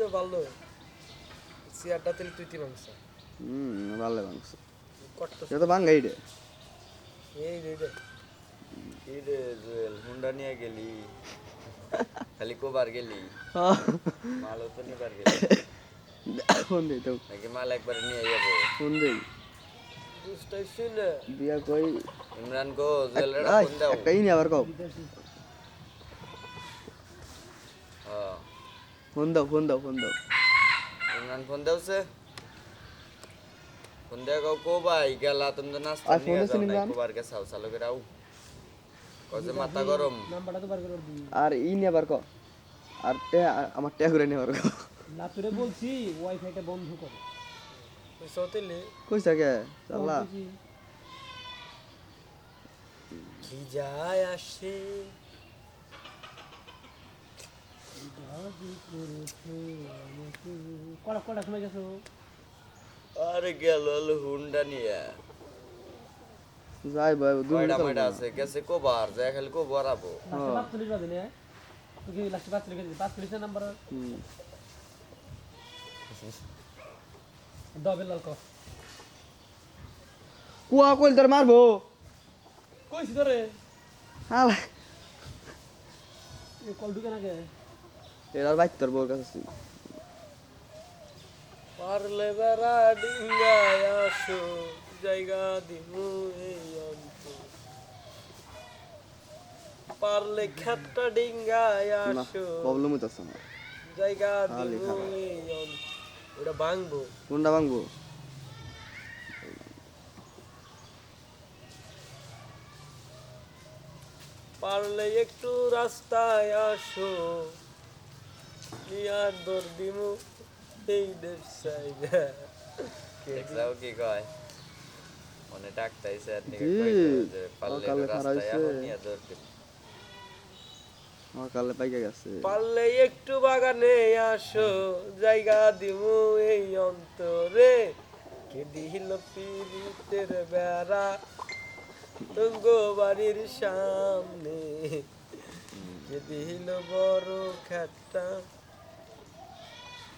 যে ভালো। চেয়ারটা তেল তুই অংশ হুম ভালো মাংস এটা তো বাঙ্গা ইডে এই রে রে। কি রে জুয়েল হুন্ডা নিয়ে গেলি খালি কোবার গেলি মালও তো নিবার গেলি। ফোন দেই তো নাকি মাল একবারে নিয়ে যাব? ফোন দেই দুষ্টাই শুনে বিয়া কই? ইমরান গো জুয়েলের আই, ফোন দাও। একটা ইনি আবার কও হ্যাঁ ফোন দাও ফোন দাও ফোন দাও ইমরান ফোন দাওছে ফোন দেয়া কও কো ভাই গেলা তুমি তো নাস্তা আর ফোন নিয়ে যাও না ইমরান? কোবার কে সাউ সালো করে আউ কজে মাথা গরম নাম্বারটা তো বার করে দিই আর ই নিয়ে আবার কও আর টে আমার টে করে নিয়ে আবার কও লাতুরে বলছি ওয়াইফাইটা বন্ধ করো সতেলে কইছা কে চালা কি যায় আসে কটা কটা সময় গেছো। আরে গেল হুন্ডা নিয়ে। যাই ভাই দুই কয়টা মিনিট ময়টা আছে? গেছে কোবার যায় খালি কোবার আবো। পাঁচচল্লিশ বাজে না? তুই লাস্টে পাঁচচল্লিশ গেছিস পাঁচচল্লিশ নাম্বার। হুম। লাল কফ। কুয়া কইল তোর মারবো? কইছি তোরে। এই কল ঢুকে নাকি এর বাইক তোর বউর কাছে। পারলে বেড়া ডিঙ্গায় আসো জায়গা দিমু এই অন্ত পারলে খেতটা ডিঙ্গায় আসো প্রবলেম হইতাছে না জায়গা খারাপ। এই অন্ত ওটা ভাঙবো? কোনটা ভাঙবো? পারলে একটু রাস্তায় আসো ইয়ার দর দিমু? এই দেশ দেখছাও কি কয়? মনে ডাকতাইছে আর নিকে রাস্তায়। নিয়ে পাইকা গেছে। পারলে একটু বাগানে আসো জায়গা দিমু এই অন্তরে। কে দিল পিরিতের বেড়া? তুঙ্গ বাড়ির সামনে। কে দিল বড় খেটটা